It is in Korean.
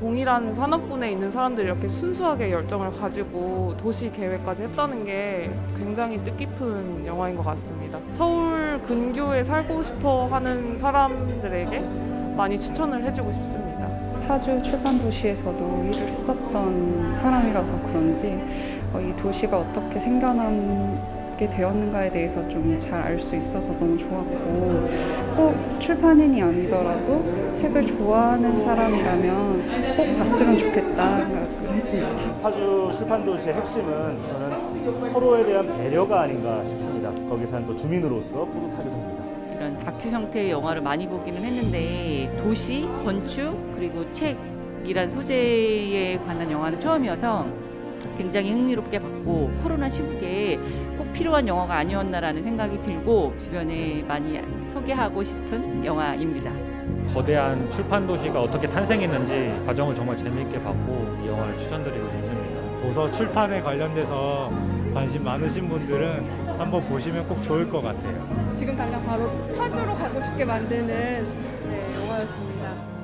동일한 산업군에 있는 사람들이 이렇게 순수하게 열정을 가지고 도시 계획까지 했다는 게 굉장히 뜻깊은 영화인 것 같습니다. 서울 근교에 살고 싶어 하는 사람들에게 많이 추천을 해주고 싶습니다. 파주 출판 도시에서도 일을 했었던 사람이라서 그런지 어, 이 도시가 어떻게 생겨 나게 되었는가에 대해서 좀 잘 알 수 있어서 너무 좋았고 꼭 출판인이 아니더라도 책을 좋아하는 사람이라면 꼭 봤으면 좋겠다 생각을 했습니다. 파주 출판도시의 핵심은 저는 서로에 대한 배려가 아닌가 싶습니다. 거기 사는 또 주민으로서 뿌듯하기도 합니다. 이런 다큐 형태의 영화를 많이 보기는 했는데 도시, 건축, 그리고 책이란 소재에 관한 영화는 처음이어서 굉장히 흥미롭게 봤고 코로나 시국에 꼭 필요한 영화가 아니었나라는 생각이 들고 주변에 많이 소개하고 싶은 영화입니다. 거대한 출판 도시가 어떻게 탄생했는지 과정을 정말 재미있게 봤고 이 영화를 추천드리고 싶습니다. 도서 출판에 관련돼서 관심 많으신 분들은 한번 보시면 꼭 좋을 것 같아요. 지금 당장 바로 파주로 가고 싶게 만드는 네, 영화였습니다.